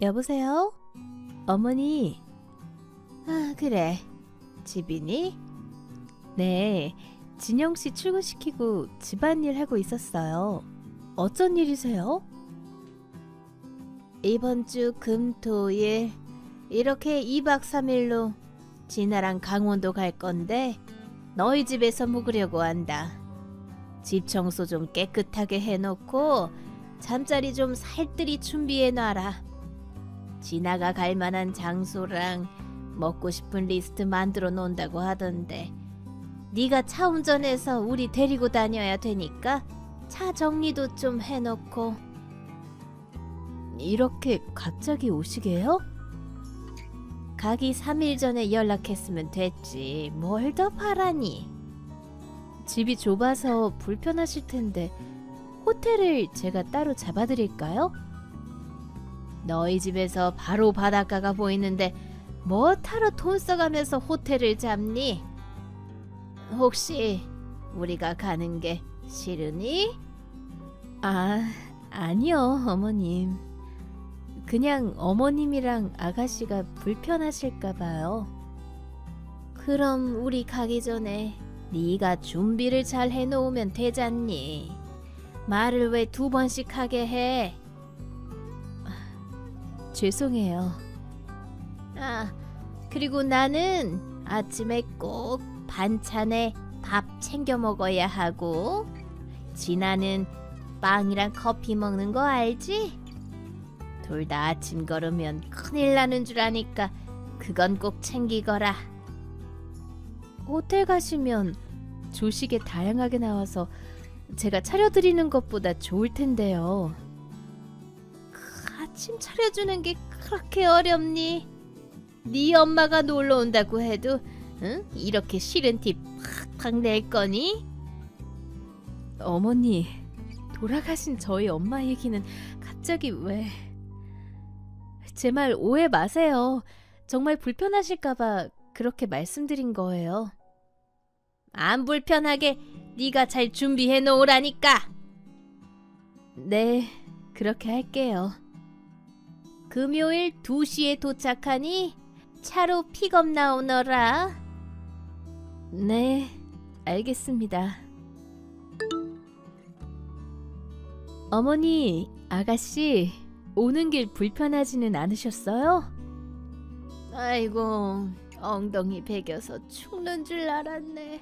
여보세요? 어머니. 아, 그래. 집이니? 네. 진영 씨 출근시키고 집안일 하고 있었어요. 어쩐 일이세요? 이번 주 금 토 일 이렇게 2박 3일로 진아랑 강원도 갈 건데 너희 집에서 묵으려고 한다. 집 청소 좀 깨끗하게 해놓고 잠자리 좀 살뜰히 준비해 놔라. 진아가 갈 만한 장소랑 먹고 싶은 리스트 만들어 놓는다고 하던데 네가 차 운전해서 우리 데리고 다녀야 되니까 차 정리도 좀 해놓고 이렇게 갑자기 오시게요? 가기 3일 전에 연락했으면 됐지 뭘 더 바라니 집이 좁아서 불편하실 텐데 호텔을 제가 따로 잡아드릴까요? 너희 집에서 바로 바닷가가 보이는데 뭐 타러 돈 써가면서 호텔을 잡니? 혹시 우리가 가는 게 싫으니? 아, 아니요, 어머님. 그냥 어머님이랑 아가씨가 불편하실까 봐요. 그럼 우리 가기 전에 네가 준비를 잘 해놓으면 되잖니. 말을 왜 두 번씩 하게 해? 아, 죄송해요. 아, 그리고 나는 아침에 꼭 반찬에 밥 챙겨 먹어야 하고, 진아는 빵이랑 커피 먹는 거 알지? 둘 다 아침 걸으면 큰일 나는 줄 아니까 그건 꼭 챙기거라. 호텔 가시면 조식에 다양하게 나와서 제가 차려드리는 것보다 좋을 텐데요. 그 아침 차려주는 게 그렇게 어렵니? 네 엄마가 놀러 온다고 해도 응? 이렇게 싫은 티 팍팍 낼 거니? 어머니, 돌아가신 저희 엄마 얘기는 갑자기 왜... 제 말 오해 마세요. 정말 불편하실까봐 그렇게 말씀드린 거예요. 안 불편하게 네가 잘 준비해 놓으라니까. 네, 그렇게 할게요. 금요일 2시에 도착하니 차로 픽업 나오너라. 네, 알겠습니다. 어머니, 아가씨, 오는 길 불편하지는 않으셨어요? 아이고, 엉덩이 베겨서 죽는 줄 알았네.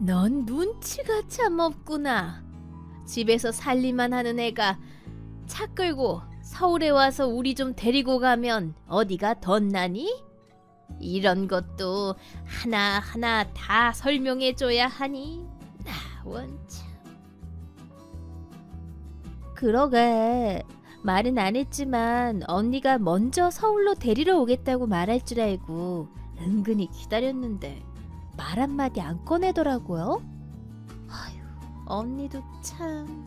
넌 눈치가 참 없구나. 집에서 살림만 하는 애가 차 끌고 서울에 와서 우리 좀 데리고 가면 어디가 덧나니? 이런 것도 하나하나 다 설명해 줘야 하니 나 원 참 그러게 말은 안 했지만 언니가 먼저 서울로 데리러 오겠다고 말할 줄 알고 은근히 기다렸는데 말 한마디 안 꺼내더라고요. 아휴, 언니도 참.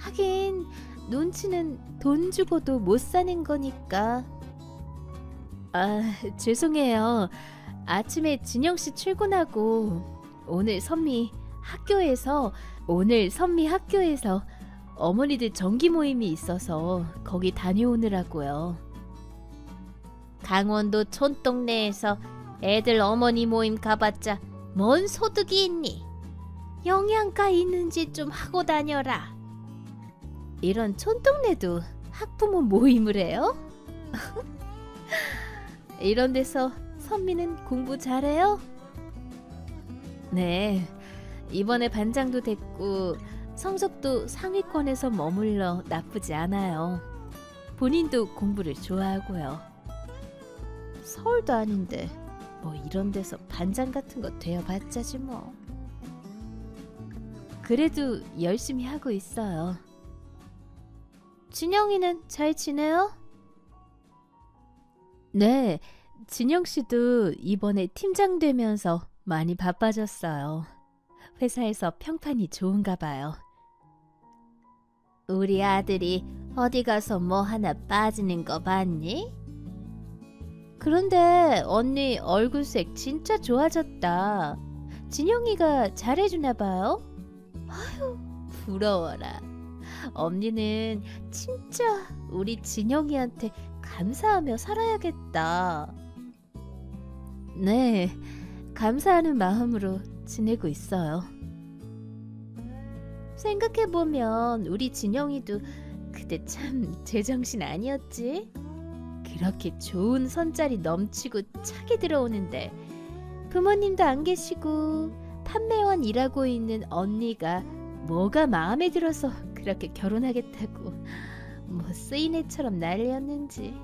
하긴 눈치는 돈 주고도 못 사는 거니까. 아, 죄송해요. 아침에 진영 씨 출근하고 오늘 선미 학교에서 오늘 선미 학교에서 어머니들 정기 모임이 있어서 거기 다녀오느라고요. 강원도 촌동네에서 애들 어머니 모임 가봤자 뭔 소득이 있니? 영양가 있는지 좀 하고 다녀라. 이런 촌동네도 학부모 모임을 해요? 이런 데서 선미는 공부 잘해요? 네, 이번에 반장도 됐고 성적도 상위권에서 머물러 나쁘지 않아요. 본인도 공부를 좋아하고요. 서울도 아닌데 뭐 이런 데서 반장 같은 거 되어봤자지 뭐. 그래도 열심히 하고 있어요. 진영이는 잘 지내요? 네, 진영 씨도 이번에 팀장 되면서 많이 바빠졌어요. 회사에서 평판이 좋은가 봐요. 우리 아들이 어디 가서 뭐 하나 빠지는 거 봤니? 그런데 언니 얼굴색 진짜 좋아졌다. 진영이가 잘해주나 봐요? 아유, 부러워라. 언니는 진짜 우리 진영이한테 감사하며 살아야겠다. 네, 감사하는 마음으로 지내고 있어요. 생각해보면 우리 진영이도 그때 참 제정신 아니었지? 그렇게 좋은 선짜리 넘치고 차게 들어오는데 부모님도 안 계시고 판매원 일하고 있는 언니가 뭐가 마음에 들어서 그렇게 결혼하겠다고 뭐 쓰인 애처럼 난리였는지.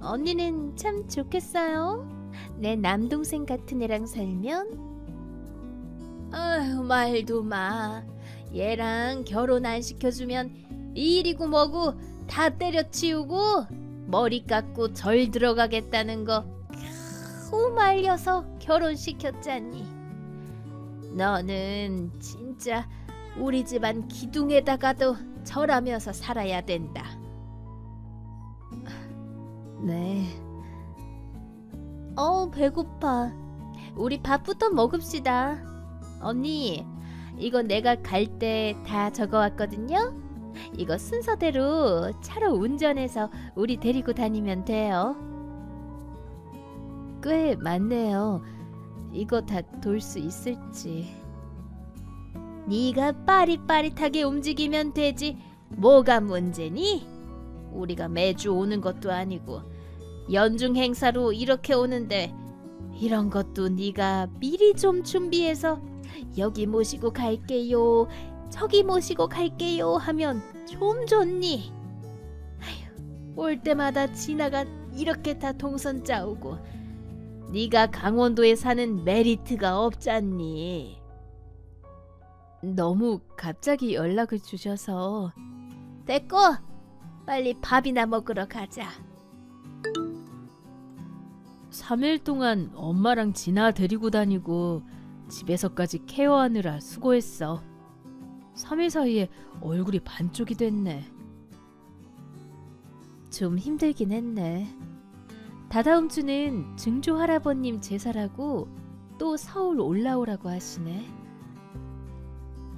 언니는 참 좋겠어요. 내 남동생 같은 애랑 살면? 아휴 말도 마. 얘랑 결혼 안 시켜주면 일이고 뭐고 다 때려치우고 머리 깎고 절 들어가겠다는 거. 겨우 말려서 결혼시켰잖니. 너는 진짜 우리 집안 기둥에다가도 절하면서 살아야 된다. 네. 어, 배고파. 우리 밥부터 먹읍시다. 언니, 이거 내가 갈 때 다 적어왔거든요. 이거 순서대로 차로 운전해서 우리 데리고 다니면 돼요. 꽤 많네요. 이거 다 돌 수 있을지. 네가 빠릿빠릿하게 움직이면 되지. 뭐가 문제니? 우리가 매주 오는 것도 아니고 연중 행사로 이렇게 오는데 이런 것도 네가 미리 좀 준비해서 여기 모시고 갈게요. 저기 모시고 갈게요 하면 좀 좋니? 아휴, 올 때마다 지나가 이렇게 다 동선 짜오고 네가 강원도에 사는 메리트가 없잖니. 너무 갑자기 연락을 주셔서 됐고 빨리 밥이나 먹으러 가자. 3일 동안 엄마랑 진아 데리고 다니고 집에서까지 케어하느라 수고했어. 3일 사이에 얼굴이 반쪽이 됐네. 좀 힘들긴 했네. 다다음 주는 증조 할아버님 제사라고 또 서울 올라오라고 하시네.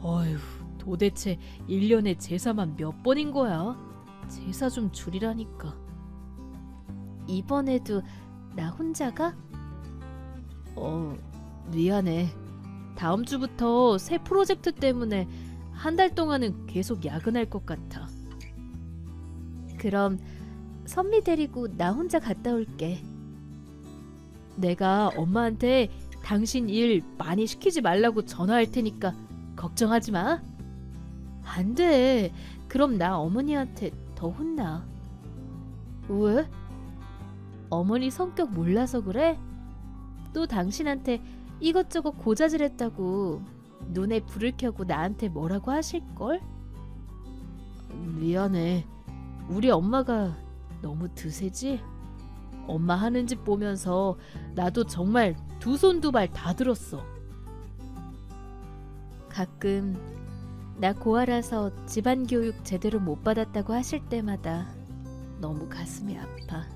어휴, 도대체 1년에 제사만 몇 번인 거야? 제사 좀 줄이라니까. 이번에도 나 혼자가? 어, 미안해. 다음 주부터 새 프로젝트 때문에 한 달 동안은 계속 야근할 것 같아. 그럼 선미 데리고 나 혼자 갔다 올게. 내가 엄마한테 당신 일 많이 시키지 말라고 전화할 테니까 걱정하지 마. 안 돼. 그럼 나 어머니한테 더 혼나. 왜? 어머니 성격 몰라서 그래? 또 당신한테 이것저것 고자질했다고 눈에 불을 켜고 나한테 뭐라고 하실걸? 미안해. 우리 엄마가 너무 드세지? 엄마 하는 짓 보면서 나도 정말 두 손 두 발 다 들었어. 가끔 나 고아라서 집안 교육 제대로 못 받았다고 하실 때마다 너무 가슴이 아파.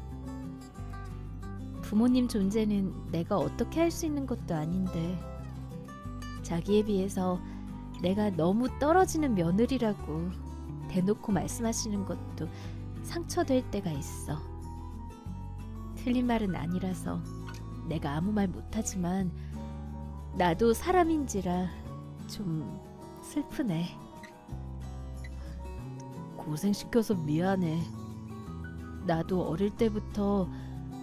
부모님 존재는 내가 어떻게 할 수 있는 것도 아닌데 자기에 비해서 내가 너무 떨어지는 며느리라고 대놓고 말씀하시는 것도 상처될 때가 있어. 틀린 말은 아니라서 내가 아무 말 못하지만 나도 사람인지라 좀 슬프네. 고생시켜서 미안해. 나도 어릴 때부터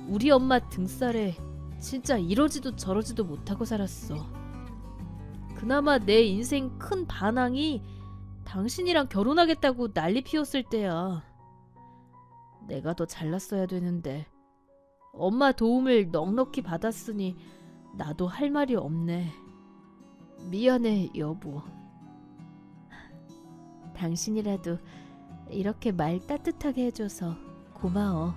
우리 엄마 등살에 진짜 이러지도 저러지도 못하고 살았어. 그나마 내 인생 큰 반항이 당신이랑 결혼하겠다고 난리 피웠을 때야. 내가 더 잘났어야 되는데 엄마 도움을 넉넉히 받았으니 나도 할 말이 없네. 미안해, 여보. 당신이라도 이렇게 말 따뜻하게 해줘서 고마워.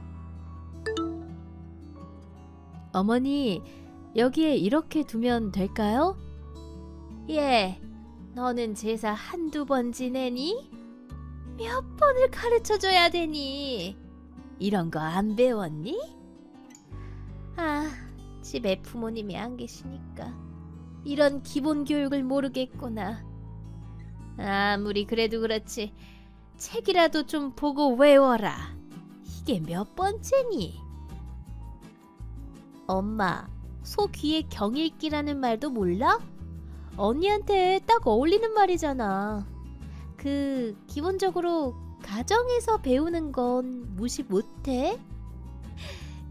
어머니, 여기에 이렇게 두면 될까요? 예, 너는 제사 한두 번 지내니? 몇 번을 가르쳐 줘야 되니? 이런 거 안 배웠니? 아, 집에 부모님이 안 계시니까 이런 기본 교육을 모르겠구나. 아무리 그래도 그렇지. 책이라도 좀 보고 외워라. 이게 몇 번째니? 엄마, 소 귀에 경읽기라는 말도 몰라? 언니한테 딱 어울리는 말이잖아. 그 기본적으로 가정에서 배우는 건 무시 못해?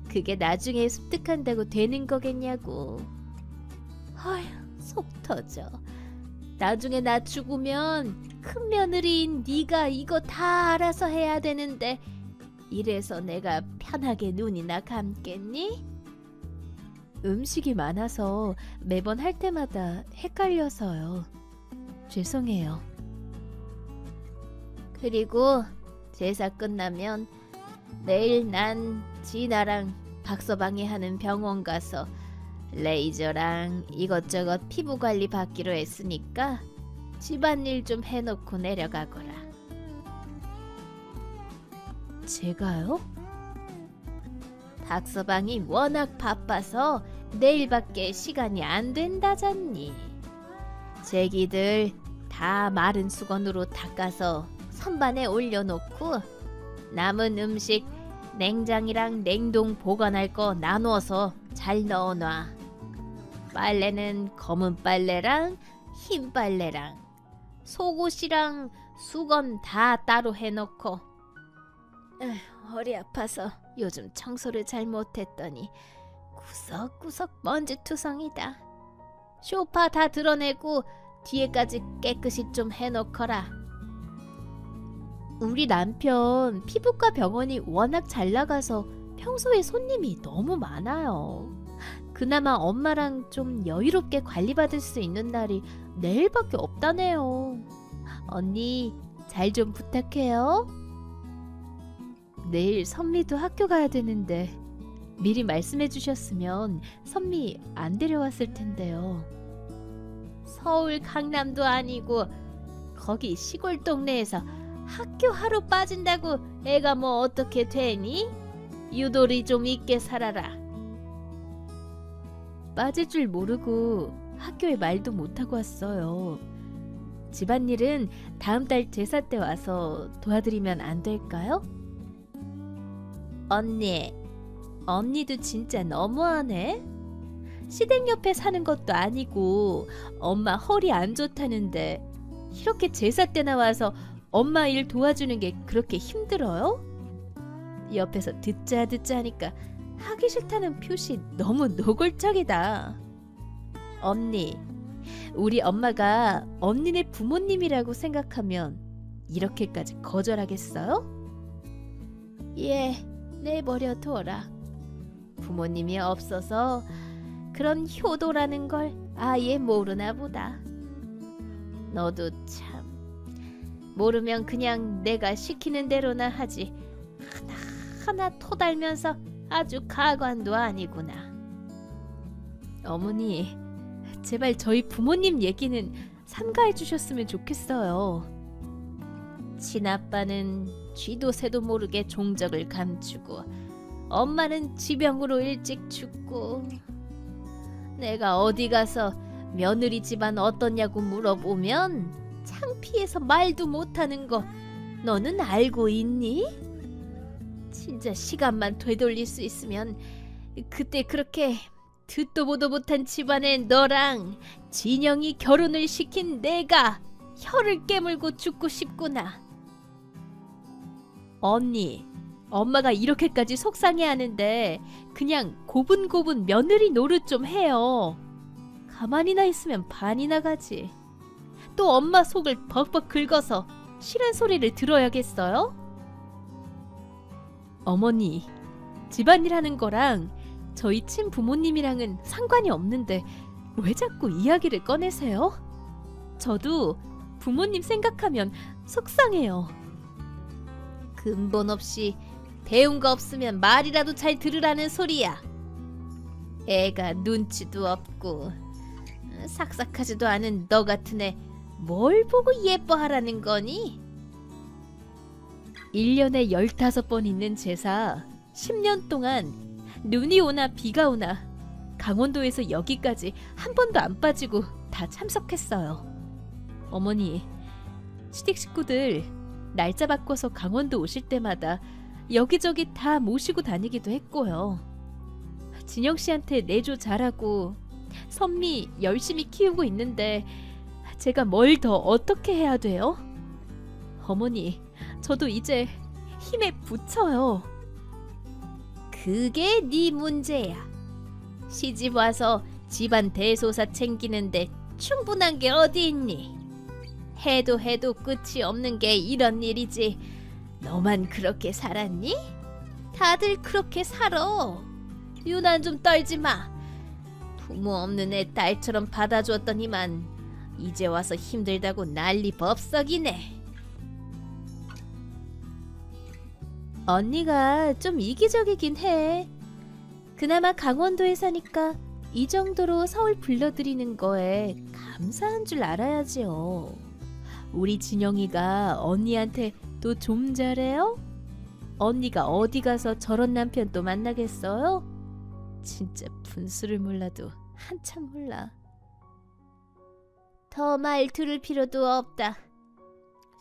그게 나중에 습득한다고 되는 거겠냐고. 아휴, 속 터져. 나중에 나 죽으면 큰 며느리인 네가 이거 다 알아서 해야 되는데 이래서 내가 편하게 눈이나 감겠니? 음식이 많아서 매번 할 때마다 헷갈려서요. 죄송해요. 그리고 제사 끝나면 내일 난 진아랑 박서방이 하는 병원 가서 레이저랑 이것저것 피부 관리 받기로 했으니까 집안일 좀 해놓고 내려가거라. 제가요? 박서방이 워낙 바빠서 내일밖에 시간이 안 된다잖니. 제기들 다 마른 수건으로 닦아서 선반에 올려놓고 남은 음식 냉장이랑 냉동 보관할 거 나누어서 잘 넣어놔. 빨래는 검은 빨래랑 흰 빨래랑 속옷이랑 수건 다 따로 해놓고 에휴, 허리 아파서 요즘 청소를 잘 못했더니 구석구석 먼지투성이다. 쇼파 다 드러내고 뒤에까지 깨끗이 좀 해놓거라. 우리 남편 피부과 병원이 워낙 잘 나가서 평소에 손님이 너무 많아요. 그나마 엄마랑 좀 여유롭게 관리받을 수 있는 날이 내일밖에 없다네요. 언니, 잘 좀 부탁해요. 내일 선미도 학교 가야 되는데 미리 말씀해 주셨으면 선미 안 데려왔을 텐데요. 서울 강남도 아니고 거기 시골 동네에서 학교 하루 빠진다고 애가 뭐 어떻게 되니? 유돌이 좀 있게 살아라. 빠질 줄 모르고 학교에 말도 못하고 왔어요. 집안일은 다음 달 제사 때 와서 도와드리면 안 될까요? 언니, 언니도 진짜 너무하네. 시댁 옆에 사는 것도 아니고 엄마 허리 안 좋다는데 이렇게 제사 때 나와서 엄마 일 도와주는 게 그렇게 힘들어요? 옆에서 듣자 듣자 하니까 하기 싫다는 표시 너무 노골적이다. 언니, 우리 엄마가 언니네 부모님이라고 생각하면 이렇게까지 거절하겠어요? 예, 내버려 둬라. 부모님이 없어서 그런 효도라는 걸 아예 모르나 보다. 너도 참 모르면 그냥 내가 시키는 대로나 하지 하나하나 토달면서 아주 가관도 아니구나. 어머니, 제발 저희 부모님 얘기는 삼가해 주셨으면 좋겠어요. 친아빠는 쥐도 새도 모르게 종적을 감추고 엄마는 지병으로 일찍 죽고 내가 어디 가서 며느리 집안 어떻냐고 물어보면 창피해서 말도 못하는 거 너는 알고 있니? 진짜 시간만 되돌릴 수 있으면 그때 그렇게 듣도 보도 못한 집안에 너랑 진영이 결혼을 시킨 내가 혀를 깨물고 죽고 싶구나. 언니, 엄마가 이렇게까지 속상해 하는데 그냥 고분고분 며느리 노릇 좀 해요. 가만히나 있으면 반이나 가지. 또 엄마 속을 벅벅 긁어서 싫은 소리를 들어야겠어요? 어머니, 집안일 하는 거랑 저희 친 부모님이랑은 상관이 없는데 왜 자꾸 이야기를 꺼내세요? 저도 부모님 생각하면 속상해요. 근본 없이 배운 거 없으면 말이라도 잘 들으라는 소리야. 애가 눈치도 없고 삭삭하지도 않은 너 같은 애 뭘 보고 예뻐하라는 거니? 1년에 15번 있는 제사 10년 동안 눈이 오나 비가 오나 강원도에서 여기까지 한 번도 안 빠지고 다 참석했어요. 어머니, 시댁 식구들 날짜 바꿔서 강원도 오실 때마다 여기저기 다 모시고 다니기도 했고요. 진영 씨한테 내조 잘하고 선미 열심히 키우고 있는데 제가 뭘 더 어떻게 해야 돼요? 어머니, 저도 이제 힘에 부쳐요. 그게 네 문제야. 시집 와서 집안 대소사 챙기는데 충분한 게 어디 있니? 해도 해도 끝이 없는 게 이런 일이지. 너만 그렇게 살았니? 다들 그렇게 살아. 유난 좀 떨지 마. 부모 없는 애 딸처럼 받아주었더니만 이제 와서 힘들다고 난리 법석이네. 언니가 좀 이기적이긴 해. 그나마 강원도에 사니까 이 정도로 서울 불러들이는 거에 감사한 줄 알아야지요. 우리 진영이가 언니한테 또 좀 잘해요? 언니가 어디 가서 저런 남편 또 만나겠어요? 진짜 분수를 몰라도 한참 몰라. 더 말 들을 필요도 없다.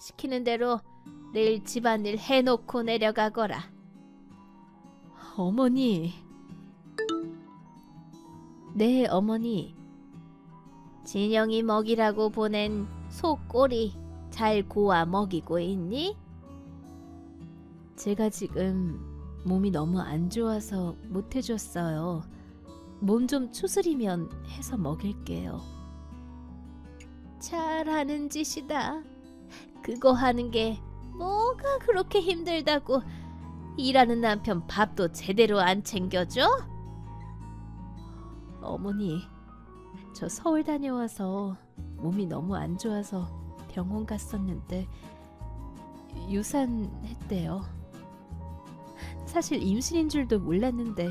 시키는 대로 내일 집안일 해놓고 내려가거라. 어머니. 네, 어머니. 진영이 먹이라고 보낸 소 꼬리 잘 고아 먹이고 있니? 제가 지금 몸이 너무 안 좋아서 못 해줬어요. 몸 좀 추스리면 해서 먹일게요. 잘하는 짓이다. 그거 하는 게 뭐가 그렇게 힘들다고 일하는 남편 밥도 제대로 안 챙겨줘? 어머니, 저 서울 다녀와서 몸이 너무 안 좋아서 병원 갔었는데 유산했대요. 사실 임신인 줄도 몰랐는데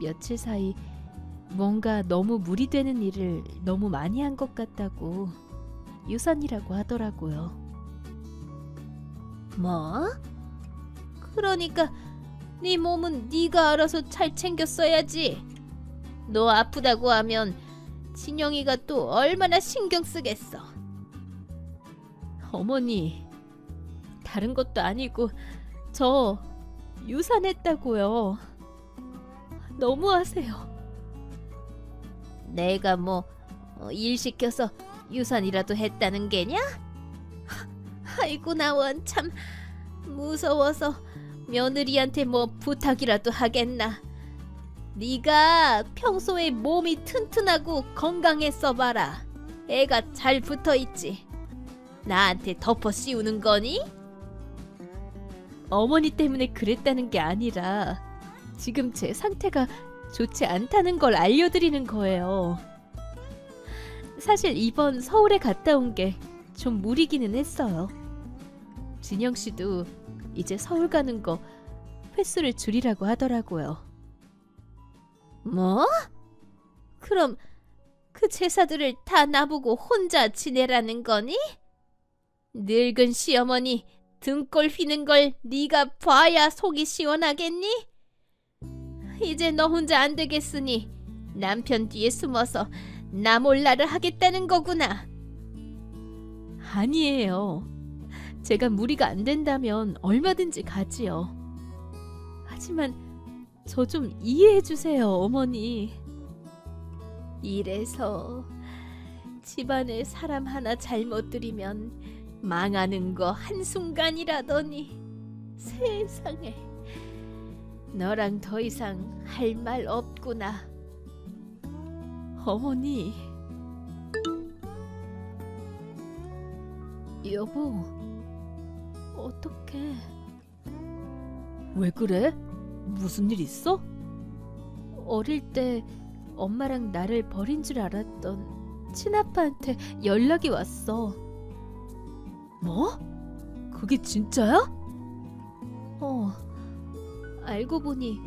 며칠 사이 뭔가 너무 무리되는 일을 너무 많이 한 것 같다고 유산이라고 하더라고요. 뭐? 그러니까 네 몸은 네가 알아서 잘 챙겼어야지. 너 아프다고 하면 진영이가 또 얼마나 신경 쓰겠어. 어머니, 다른 것도 아니고 저 유산했다고요. 너무하세요. 내가 뭐 일 시켜서 유산이라도 했다는 게냐? 아이고 나 원 참 무서워서 며느리한테 뭐 부탁이라도 하겠나. 네가 평소에 몸이 튼튼하고 건강했어 봐라. 애가 잘 붙어 있지. 나한테 덮어 씌우는 거니? 어머니 때문에 그랬다는 게 아니라 지금 제 상태가 좋지 않다는 걸 알려드리는 거예요. 사실 이번 서울에 갔다 온 게 좀 무리기는 했어요. 진영 씨도 이제 서울 가는 거 횟수를 줄이라고 하더라고요. 뭐? 그럼 그 제사들을 다 나보고 혼자 지내라는 거니? 늙은 시어머니 등골 휘는 걸 네가 봐야 속이 시원하겠니? 이제 너 혼자 안 되겠으니 남편 뒤에 숨어서 나 몰라를 하겠다는 거구나. 아니에요. 제가 무리가 안 된다면 얼마든지 가지요. 하지만 저 좀 이해해 주세요, 어머니. 이래서 집안에 사람 하나 잘못 들이면 망하는 거 한순간이라더니 세상에 너랑 더 이상 할 말 없구나. 어머니. 여보, 어떡해. 왜 그래? 무슨 일 있어? 어릴 때 엄마랑 나를 버린 줄 알았던 친아빠한테 연락이 왔어. 뭐? 그게 진짜야? 어. 알고 보니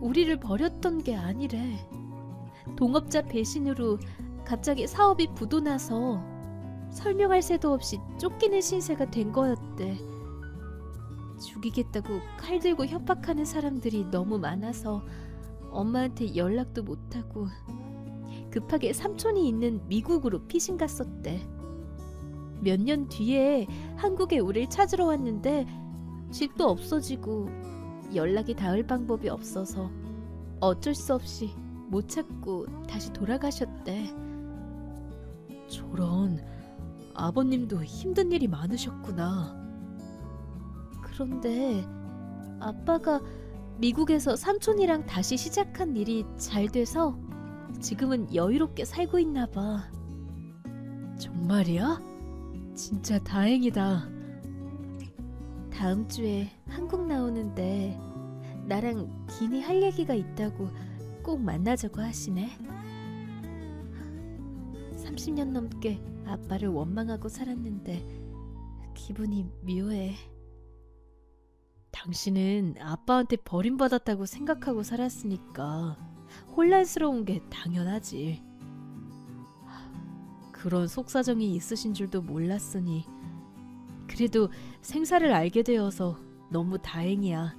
우리를 버렸던 게 아니래. 동업자 배신으로 갑자기 사업이 부도나서 설명할 새도 없이 쫓기는 신세가 된 거였대. 죽이겠다고 칼 들고 협박하는 사람들이 너무 많아서 엄마한테 연락도 못하고 급하게 삼촌이 있는 미국으로 피신 갔었대. 몇 년 뒤에 한국에 우릴 찾으러 왔는데 집도 없어지고 연락이 닿을 방법이 없어서 어쩔 수 없이 못 찾고 다시 돌아가셨대. 저런 아버님도 힘든 일이 많으셨구나. 그런데 아빠가 미국에서 삼촌이랑 다시 시작한 일이 잘 돼서 지금은 여유롭게 살고 있나 봐. 정말이야? 진짜 다행이다. 다음 주에 한국 나오는데 나랑 기니 할 얘기가 있다고 꼭 만나자고 하시네. 30년 넘게 아빠를 원망하고 살았는데 기분이 묘해. 당신은 아빠한테 버림받았다고 생각하고 살았으니까 혼란스러운 게 당연하지. 그런 속사정이 있으신 줄도 몰랐으니 그래도 생사를 알게 되어서 너무 다행이야.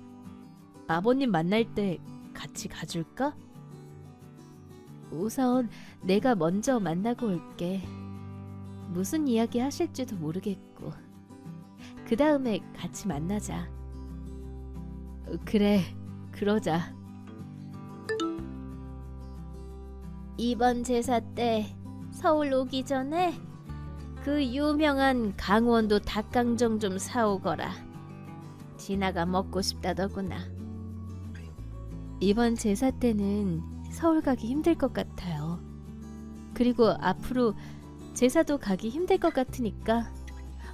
아버님 만날 때 같이 가줄까? 우선 내가 먼저 만나고 올게. 무슨 이야기 하실지도 모르겠고. 그 다음에 같이 만나자. 어, 그래, 그러자. 이번 제사 때 서울 오기 전에 그 유명한 강원도 닭강정 좀 사오거라. 진아가 먹고 싶다더구나. 이번 제사 때는 서울 가기 힘들 것 같아요. 그리고 앞으로 제사도 가기 힘들 것 같으니까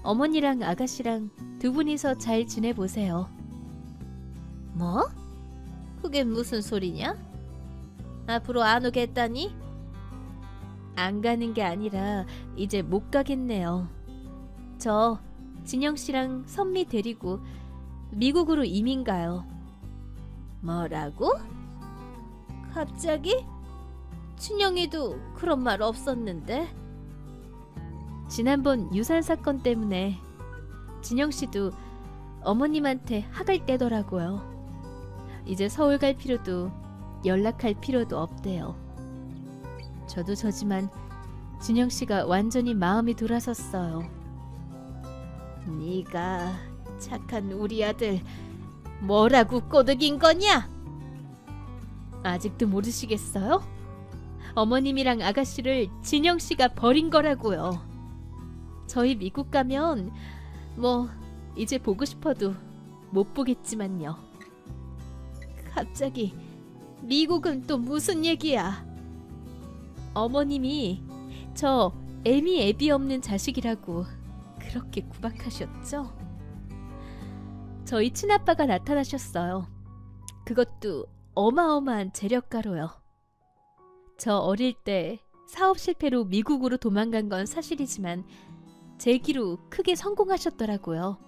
어머니랑 아가씨랑 두 분이서 잘 지내보세요. 뭐? 그게 무슨 소리냐? 앞으로 안 오겠다니? 안 가는 게 아니라 이제 못 가겠네요. 저 진영 씨랑 선미 데리고 미국으로 이민 가요. 뭐라고? 갑자기? 춘영이도 그런 말 없었는데. 지난번 유산 사건 때문에 진영 씨도 어머님한테 학을 떼더라고요. 이제 서울 갈 필요도 연락할 필요도 없대요. 저도 저지만 진영 씨가 완전히 마음이 돌아섰어요. 네가 착한 우리 아들 뭐라고 꼬드긴 거냐? 아직도 모르시겠어요? 어머님이랑 아가씨를 진영 씨가 버린 거라고요. 저희 미국 가면 뭐 이제 보고 싶어도 못 보겠지만요. 갑자기 미국은 또 무슨 얘기야? 어머님이 저 애미 애비 없는 자식이라고 그렇게 구박하셨죠? 저희 친아빠가 나타나셨어요. 그것도 어마어마한 재력가로요. 저 어릴 때 사업 실패로 미국으로 도망간 건 사실이지만 재기로 크게 성공하셨더라고요.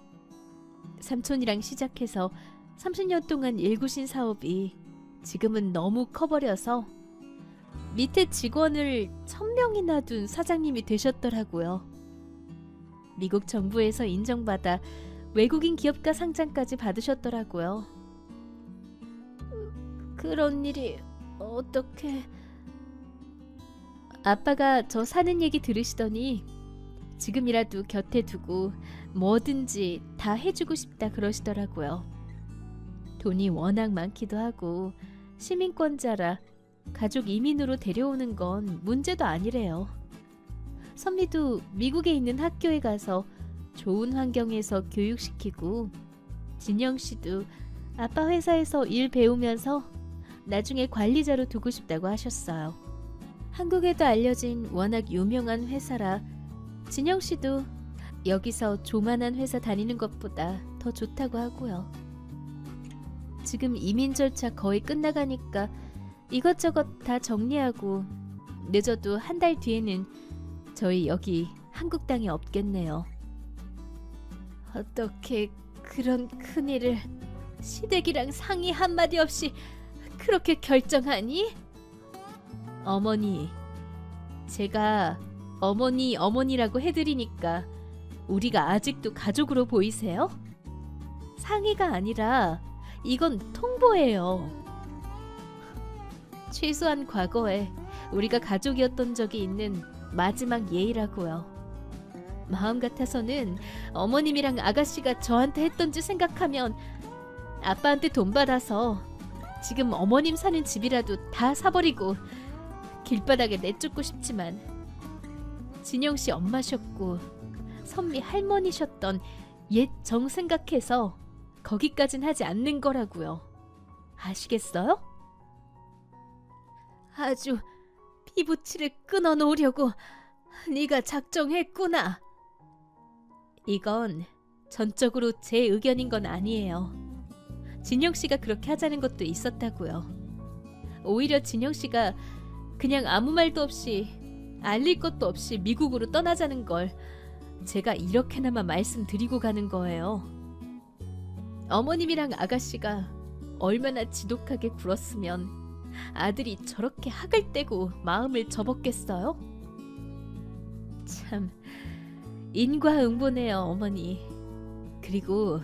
삼촌이랑 시작해서 30년 동안 일구신 사업이 지금은 너무 커버려서 밑에 직원을 1000명이나 둔 사장님이 되셨더라고요. 미국 정부에서 인정받아 외국인 기업가 상장까지 받으셨더라고요. 그런 일이 어떻게... 아빠가 저 사는 얘기 들으시더니 지금이라도 곁에 두고 뭐든지 다 해주고 싶다 그러시더라고요. 돈이 워낙 많기도 하고 시민권자라 가족 이민으로 데려오는 건 문제도 아니래요. 선미도 미국에 있는 학교에 가서 좋은 환경에서 교육시키고 진영 씨도 아빠 회사에서 일 배우면서 나중에 관리자로 두고 싶다고 하셨어요. 한국에도 알려진 워낙 유명한 회사라 진영 씨도 여기서 조만한 회사 다니는 것보다 더 좋다고 하고요. 지금 이민 절차 거의 끝나가니까 이것저것 다 정리하고 늦어도 한 달 뒤에는 저희 여기 한국 땅에 없겠네요. 어떻게 그런 큰일을 시댁이랑 상의 한마디 없이 그렇게 결정하니? 어머니, 제가 어머니 어머니라고 해드리니까 우리가 아직도 가족으로 보이세요? 상의가 아니라 이건 통보예요. 최소한 과거에 우리가 가족이었던 적이 있는 마지막 예의라고요. 마음 같아서는 어머님이랑 아가씨가 저한테 했던 짓 생각하면 아빠한테 돈 받아서 지금 어머님 사는 집이라도 다 사버리고 길바닥에 내쫓고 싶지만 진영 씨 엄마셨고 선미 할머니셨던 옛 정 생각해서 거기까진 하지 않는 거라고요. 아시겠어요? 아주 피부치를 끊어 놓으려고 네가 작정했구나. 이건 전적으로 제 의견인 건 아니에요. 진영 씨가 그렇게 하자는 것도 있었다고요. 오히려 진영 씨가 그냥 아무 말도 없이 알릴 것도 없이 미국으로 떠나자는 걸 제가 이렇게나마 말씀드리고 가는 거예요. 어머님이랑 아가씨가 얼마나 지독하게 굴었으면 아들이 저렇게 학을 떼고 마음을 접었겠어요? 참 인과응보네요 어머니. 그리고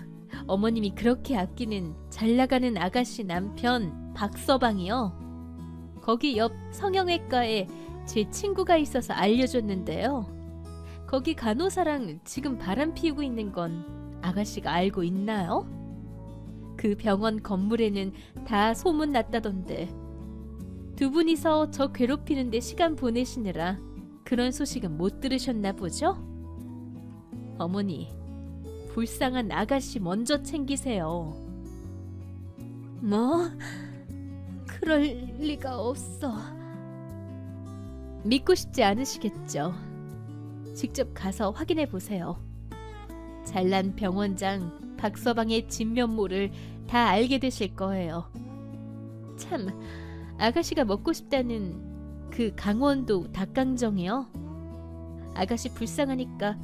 어머님이 그렇게 아끼는 잘 나가는 아가씨 남편 박서방이요. 거기 옆 성형외과에 제 친구가 있어서 알려줬는데요. 거기 간호사랑 지금 바람 피우고 있는 건 아가씨가 알고 있나요? 그 병원 건물에는 다 소문 났다던데 두 분이서 저 괴롭히는데 시간 보내시느라 그런 소식은 못 들으셨나 보죠? 어머니, 불쌍한 아가씨 먼저 챙기세요. 뭐? 그럴 리가 없어. 믿고 싶지 않으시겠죠? 직접 가서 확인해 보세요. 잘난 병원장 박서방의 진면모를 다 알게 되실 거예요. 참, 아가씨가 먹고 싶다는 그 강원도 닭강정이요. 아가씨 불쌍하니까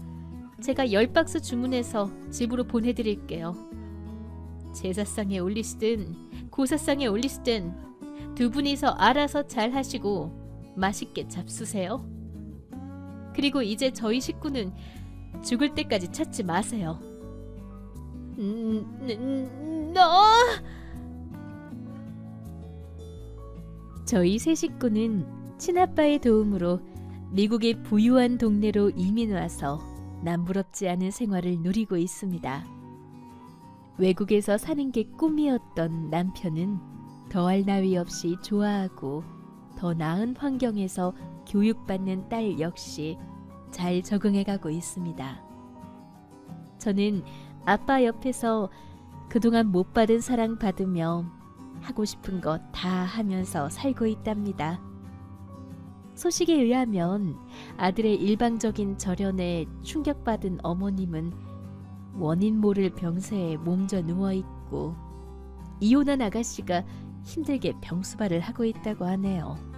제가 열 박스 주문해서 집으로 보내드릴게요. 제사상에 올리시든 고사상에 올리시든 두 분이서 알아서 잘 하시고 맛있게 잡수세요. 그리고 이제 저희 식구는 죽을 때까지 찾지 마세요. 음, 음, 너 저희 세 식구는 친아빠의 도움으로 미국의 부유한 동네로 이민 와서 남부럽지 않은 생활을 누리고 있습니다. 외국에서 사는 게 꿈이었던 남편은 더할 나위 없이 좋아하고 더 나은 환경에서 교육받는 딸 역시 잘 적응해 가고 있습니다. 저는 아빠 옆에서 그동안 못 받은 사랑 받으며 하고 싶은 것 다 하면서 살고 있답니다. 소식에 의하면 아들의 일방적인 절연에 충격받은 어머님은 원인 모를 병세에 몸져 누워 있고 이혼한 아가씨가 힘들게 병수발을 하고 있다고 하네요.